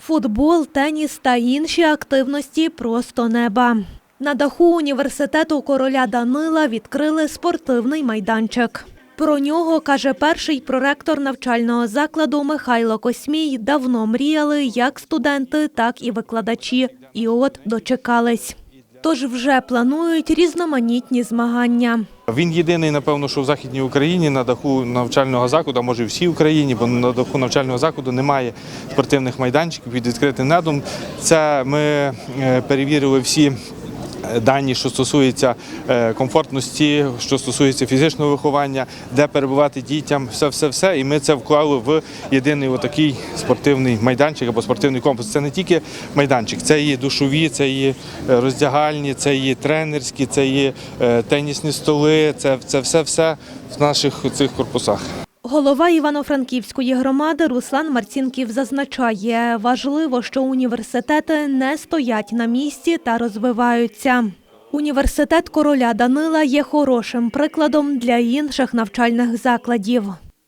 Футбол, теніс та інші активності просто неба. На даху університету короля Данила відкрили спортивний майданчик. Про нього каже перший проректор навчального закладу Михайло Космій. Давно мріяли як студенти, так і викладачі. І от дочекались. Тож вже планують різноманітні змагання. Він єдиний, напевно, що в Західній Україні на даху навчального закладу, а може і всій Україні, бо на даху навчального закладу немає спортивних майданчиків під відкритим недом. Це ми е, перевірили всі. Дані, що стосуються е, комфортності, що стосується фізичного виховання, де перебувати дітям, все, все, все. І ми це вклали в єдиний отакий спортивний майданчик або спортивний комплекс. Це не тільки майданчик, це є душові, це є е, роздягальні, це є тренерські, це є е, тенісні столи, це, це все, все в наших цих корпусах. Голова Івано-Франківської громади Руслан Марцінків зазначає, важливо, що університети не стоять на місці та розвиваються. Університет короля Данила є хорошим прикладом для інших навчальних закладів.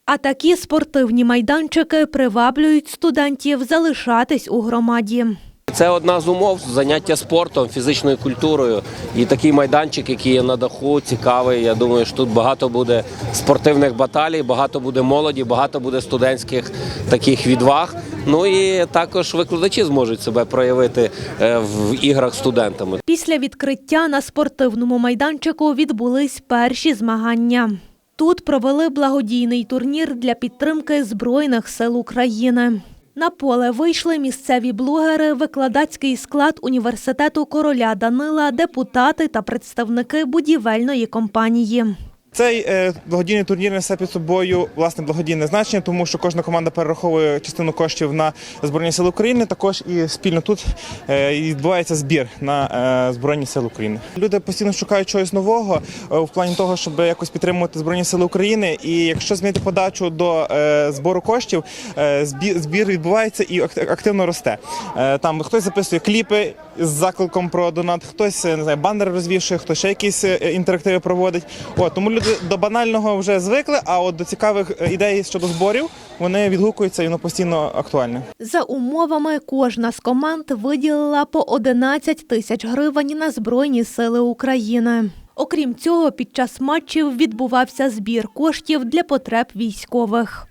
А такі спортивні майданчики приваблюють студентів залишатись у громаді. Це одна з умов заняття спортом, фізичною культурою. І такий майданчик, який є на даху, цікавий. Я думаю, що тут багато буде спортивних баталій, багато буде молоді, багато буде студентських таких відваг. Ну і також викладачі зможуть себе проявити е, в іграх студентами. Після відкриття на спортивному майданчику відбулись перші змагання. Тут провели благодійний турнір для підтримки Збройних сил України. На поле вийшли місцеві блогери, викладацький склад університету короля Данила, депутати та представники будівельної компанії. Цей е, благодійний турнір несе під собою власне благодійне значення, тому що кожна команда перераховує частину коштів на Збройні Сили України. Також і спільно тут е, відбувається збір на е, Збройні Сили України. Люди постійно шукають чогось нового в плані того, щоб якось підтримувати Збройні Сили України. І якщо змінити подачу до збору коштів, збі- збір відбувається і ак- активно росте. Там хтось записує кліпи з закликом про донат, хтось не знаю, банери розвішує, хтось ще якісь інтерактиви проводить. От тому люди до банального вже звикли, а от до цікавих е, ідей щодо зборів вони відгукуються і воно постійно актуальне. За умовами, кожна з команд виділила по 11 тисяч гривень на Збройні сили України. Окрім цього, під час матчів відбувався збір коштів для потреб військових.